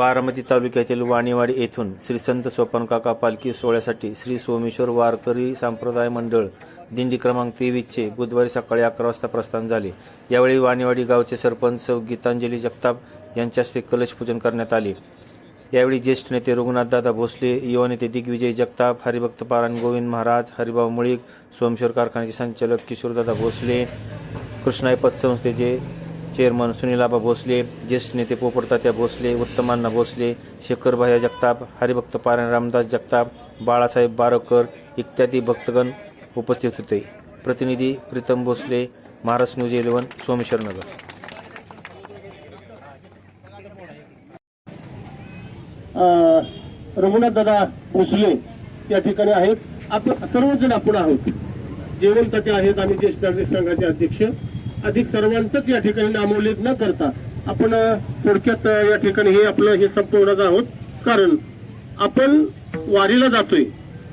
बारामती तालुक्यातील वाणीवाडी येथून श्री संत सोपानकाका पालखी सोहळ्यासाठी श्री सोमेश्वर वारकरी संप्रदाय मंडळ दिंडी क्रमांक तेवीसचे बुधवारी सकाळी अकरा वाजता प्रस्थान झाले. यावेळी वाणीवाडी गावचे सरपंच गीतांजली जगताप यांच्या हस्ते कलश पूजन करण्यात आले. यावेळी ज्येष्ठ नेते रघुनाथदादा भोसले युवा नेते दिग्विजय जगताप हरिभक्त पारायण गोविंद महाराज हरिभाऊ मुळीक सोमेश्वर कारखान्याचे संचालक किशोरदादा भोसले कृष्णाई पतसंस्थेचे चेअरमन सुनीलाबा भोसले ज्येष्ठ नेते पोपटतात्या भोसले उत्तमांना भोसले शेखरभाया जगताप हरिभक्त पारायण रामदास जगताप बाळासाहेब बारकर इत्यादी भक्तगण उपस्थित होते. प्रतिनिधी प्रीतम भोसले महाराष्ट्र न्यूज इलेव्हन सोमेश्वर नगर रघुनाथ दादा भोसले या ठिकाणी आहेत. आपण सर्वजण आपण आहोत. जेवण ताते आहेत आम्ही ज्येष्ठ नागरिक संघाचे अध्यक्ष. अधिक सर्वांचंच या ठिकाणी नामोल्लेख न करता आपण थोडक्यात या ठिकाणी हे आपलं हे संपवणार आहोत. कारण आपण वारीला जातोय.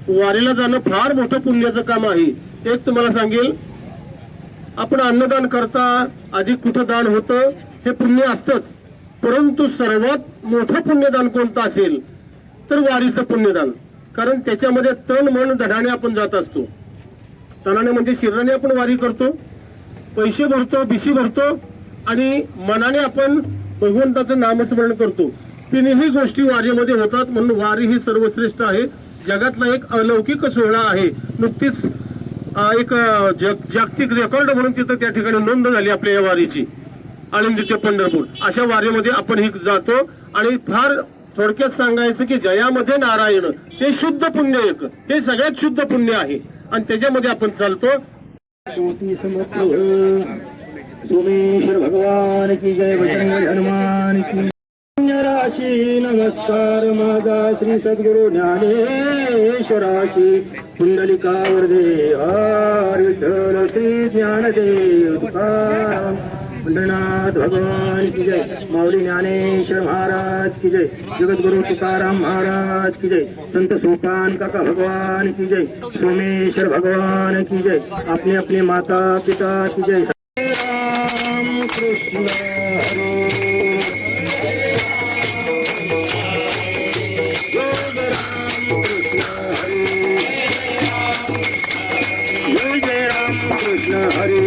वारीला जाणं फार मोठं पुण्याचं काम आहे. एक तुम्हाला सांगेल आपण अन्नदान करता अधिक कुठं दान होतं हे पुण्य असतंच. परंतु सर्वात मोठं पुण्यदान कोणतं असेल तर वारीचं पुण्यदान. कारण त्याच्यामध्ये तन मन धनाने आपण जात असतो. तनाने म्हणजे शरीराने आपण वारी करतो. पैसे भरतो बीसी भरतो आणि मनाने आपण भगवंताचं नामस्मरण करतो. तिन्ही गोष्टी वारीमध्ये होतात म्हणून वारी ही सर्वश्रेष्ठ आहे. जगातला एक अलौकिक सोहळा आहे. नुकतीच एक जग- जागतिक रेकॉर्ड म्हणून तिथं त्या ठिकाणी नोंद झाली आपल्या या वारीची. आळंदी ते पंढरपूर. अशा वारीमध्ये आपण ही जातो आणि फार थोडक्यात सांगायचं की जयामध्ये नारायण ते शुद्ध पुण्य एक. ते सगळ्यात शुद्ध पुण्य आहे. आणि त्याच्यामध्ये आपण चालतो. सोमेश्वर भगवान की जय बजरंग हनुमान की राशी नमस्कार माझा श्री सद्गुरु ज्ञानेश्वराशी। कुंडलिका वर्दे हर विठ्ठल श्री ज्ञानदेव तुकाराम पंढरनाथ भगवान की जय। माऊली ज्ञानेश्वर महाराज की जय। जगद्गुरु तुकाराम महाराज की जय। संत सोपान काका भगवान की जय। सोमेश्वर भगवान की जय। अपने अपने माता पिता की जय राम कृष्ण हरे।